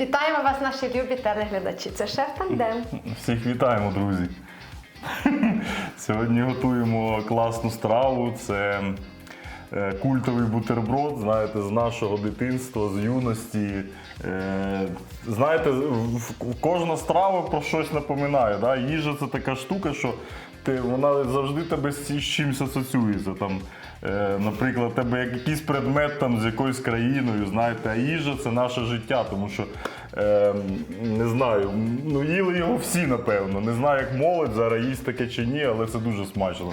Вітаємо вас, наші любі телеглядачі. Це шеф Тандем. Всіх вітаємо, друзі. Сьогодні готуємо класну страву. Це е, культовий бутерброд, знаєте, з нашого дитинства, з юності. Е, Знаєте, кожна страва про щось напоминає. Да? Їжа це така штука, що ти, вона завжди тебе з чимось асоціюється. Там, е, наприклад, тебе як якийсь предмет там, з якоюсь країною, знаєте, а їжа це наше життя, тому що е, не знаю, ну їли його всі, напевно. Не знаю, як молодь зараз їсть таке чи ні, але це дуже смачно.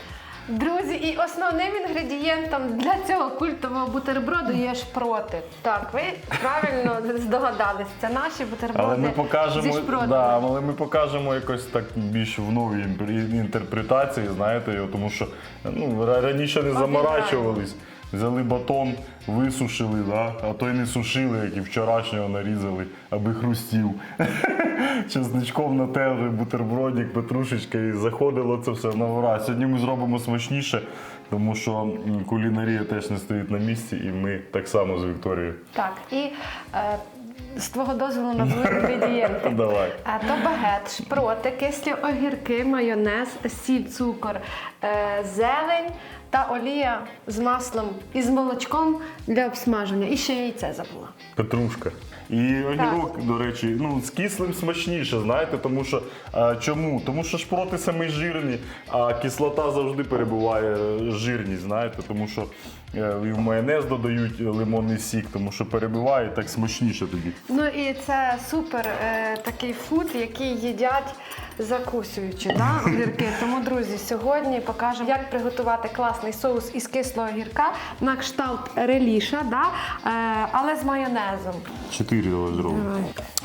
Друзі, і основним інгредієнтом для цього культового бутерброду є шпроти. Так, ви правильно здогадались. Це наші бутерброди Але ми зі покажемо, шпротами. да, але ми покажемо якось так більш в новій інтерпретації, знаєте, тому що ну, раніше не заморачувались. Взяли батон, висушили, да? а то й не сушили, як і вчорашнього нарізали, аби хрустів. Чесничком натерли бутербродик, петрушечка і заходило це все на ура. Сьогодні ми зробимо смачніше, тому що кулінарія теж не стоїть на місці, і ми так само з Вікторією. Так, і е, з твого дозволу назву інгредієнти. Давай. А то багет, шпроти, кислі огірки, майонез, сіль, цукор, е, зелень та олія з маслом і з молочком для обсмаження. І ще яйце забула. Петрушка. І огірок, до речі, ну з кислим смачніше, знаєте, тому що а, чому? Тому що шпроти самі жирні, а кислота завжди перебуває е, жирність, знаєте, тому що е, і в майонез додають лимонний сік, тому що перебиває так смачніше тоді. Ну і це супер е, такий фуд, який їдять закусуючи, да, огірки. Тому, друзі, сьогодні покажемо, як приготувати класний соус із кислого огірка на кшталт реліша, да, е, але з майонезом. Чотири давай зробимо.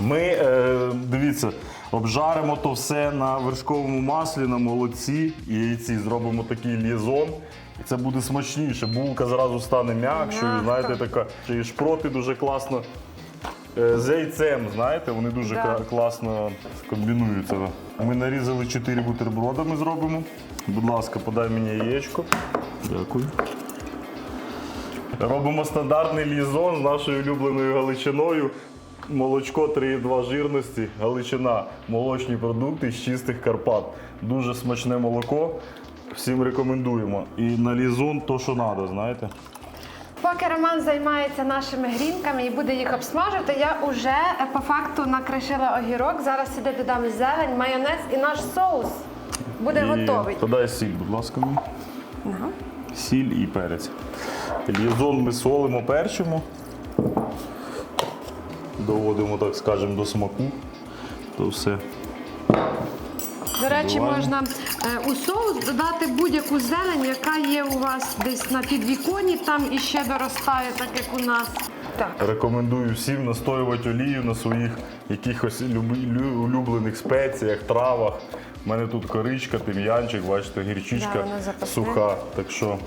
Ми, е, дивіться, обжаримо то все на вершковому маслі, на молоці і яйці. Зробимо такий лізон. І це буде смачніше. Булка зразу стане м'якшою, М'яко. знаєте, така. І шпроти дуже класно. Е, З яйцем, знаєте, вони дуже Да. кла- класно комбінуються. Ми нарізали 4 бутерброди, ми зробимо. Будь ласка, подай мені яєчко. Дякую. Робимо стандартний лізон з нашою улюбленою галичиною. Молочко 3,2 жирності, галичина, молочні продукти з чистих Карпат. Дуже смачне молоко. Всім рекомендуємо. І на лізон то, що треба, знаєте. Поки Роман займається нашими грінками і буде їх обсмажувати, я вже е, по факту накришила огірок. Зараз сюди додам зелень, майонез і наш соус буде І готовий. Подай сіль, будь ласка. мені. Сіль і перець. Лізон ми солимо, перчимо. Доводимо, так скажемо, до смаку. То все. До речі, Буває. можна е, у соус додати будь-яку зелень, яка є у вас десь на підвіконні, там іще доростає, так як у нас. Так. Рекомендую всім настоювати олію на своїх якихось улюблених спеціях, травах. У мене тут коричка, тим'янчик, бачите, гірчичка Да, суха. Так що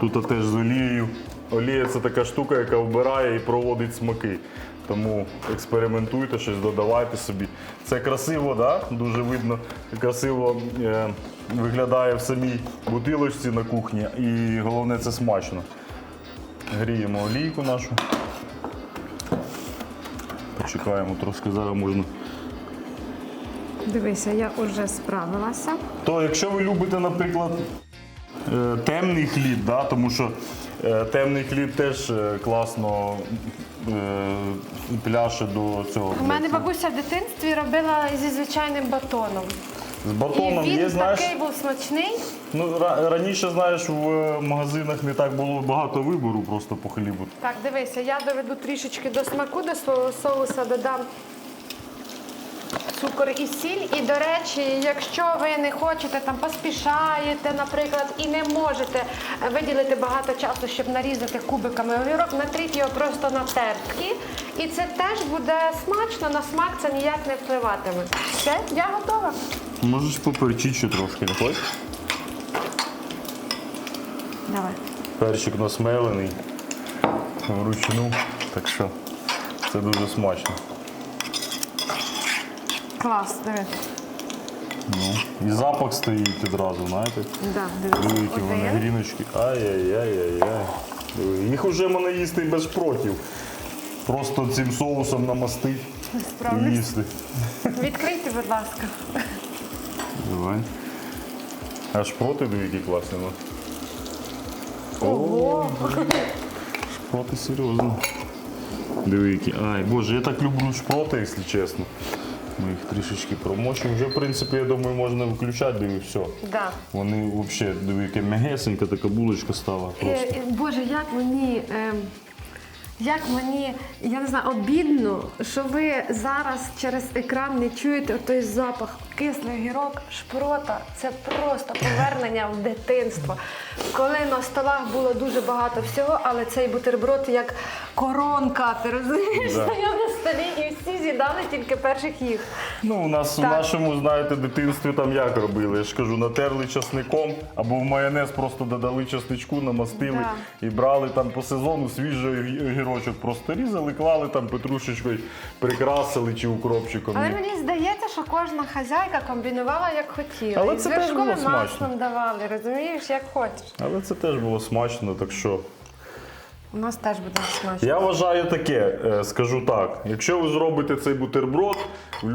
тут теж з олією. Олія це така штука, яка вбирає і проводить смаки. Тому експериментуйте, щось додавайте собі. Це красиво, да? дуже видно, красиво е, виглядає в самій бутилочці на кухні. І головне це смачно. Гріємо олійку нашу. Почекаємо трошки, зараз можна. Дивися, я вже справилася. То якщо ви любите, наприклад, темний хліб, да, тому що е, темний хліб теж е, класно е, пляше до цього. У мене бабуся в дитинстві робила зі звичайним батоном. З І він є, знаєш. такий був смачний. Ну, раніше, знаєш, в е, магазинах не так було багато вибору просто по хлібу. Так, дивися, я доведу трішечки до смаку до свого соуса, додам цукор і сіль. І, до речі, якщо ви не хочете там поспішаєте, наприклад, і не можете виділити багато часу, щоб нарізати кубиками огірок, натріть його просто на тертки. І це теж буде смачно, на смак це ніяк не впливатиме. Все, я готова. Можеш поперчити ще трошки, не хочеш? Давай. Перчик насмелений вручну, так що це дуже смачно. Клас, диви. Ну, і запах стоїть одразу, знаєте. Да, диви. Великі вони Один. гріночки. Ай-яй-яй-яй-яй. Диви, Їх уже можна їсти без шпротів. просто цим соусом намастити і Справлюсь. їсти. Відкрийте, будь ласка. Давай. Аж проти диви, які класні. ну. Ого. Шпроти серйозно. Диви, які. Ай, боже, я так люблю шпроти, якщо чесно. Ми їх трішечки промочимо. Вже, в принципі, я думаю, можна виключати, диви, все. Да. Вони взагалі, диви, яка м'ягесенька така булочка стала. Е, Просто. е, Боже, як мені. ем, Як мені, я не знаю, обідно, що ви зараз через екран не чуєте той запах кислий гірок, шпрота. Це просто повернення в дитинство. Коли на столах було дуже багато всього, але цей бутерброд як коронка, ти розумієш, Да. З'їдали тільки перших їх. Ну, у нас у Так. нашому, знаєте, дитинстві там як робили? Я ж кажу, натерли часником або в майонез просто додали часничку, намастили і брали там по сезону свіжий гі- огірочок, просто різали, клали там петрушечкою, прикрасили чи укропчиком. Але мені здається, що кожна хазяйка комбінувала як хотіла. Але І це теж було вершковим смачно. маслом давали, розумієш, як хочеш. Але це теж було смачно, так що. У нас теж буде смачно. Я вважаю таке, е, скажу так. Якщо ви зробите цей бутерброд, в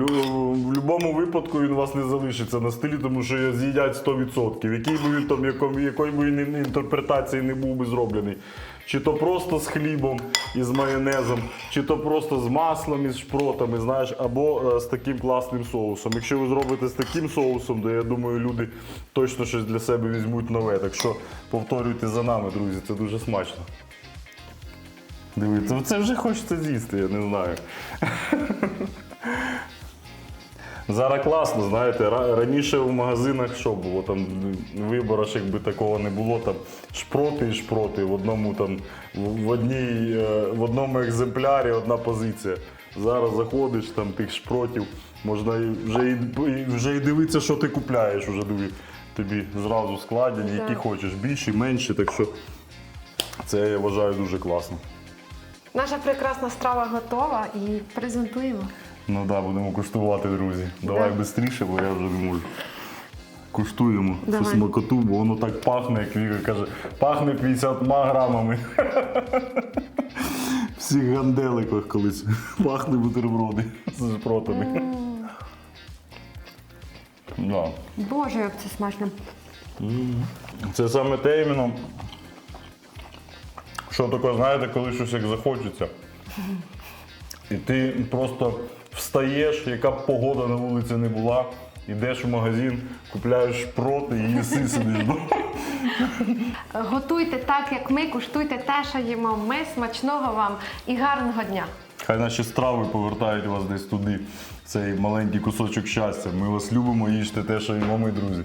будь-якому випадку він у вас не залишиться на столі, тому що його з'їдять 100%. Який би він там, яком- якої би інтерпретації не був би зроблений. Чи то просто з хлібом і з майонезом, чи то просто з маслом і з шпротами, знаєш, або е, з таким класним соусом. Якщо ви зробите з таким соусом, то я думаю, люди точно щось для себе візьмуть нове. Так що повторюйте за нами, друзі, це дуже смачно. Дивіться, це вже хочеться з'їсти, я не знаю. Зараз класно, знаєте, раніше в магазинах що було, там вибору якби такого не було, там шпроти і шпроти в одному там, в, одній, е, в одному екземплярі одна позиція. Зараз заходиш, там тих шпротів, можна вже, і, і- вже і дивитися, що ти купляєш, уже диві, тобі зразу складені, які хочеш, більші, менші, так що це я вважаю дуже класно. Наша прекрасна страва готова і презентуємо. Ну так, да, будемо куштувати, друзі. Давай Да. швидше, бо я вже не можу. Куштуємо цю смакоту, бо воно так пахне, як Віка каже, пахне 50 грамами. Всіх ганделиках колись пахне бутерброди з шпротами. Да. Боже, як це смачно. Це саме те іменно, що таке, знаєте, коли щось як захочеться. І ти просто встаєш, яка б погода на вулиці не була, йдеш в магазин, купляєш шпроти і їси сидиш. Готуйте так, як ми, куштуйте те, що їмо ми. Смачного вам і гарного дня. Хай наші страви повертають вас десь туди, цей маленький кусочок щастя. Ми вас любимо, їжте те, що їмо ми, друзі.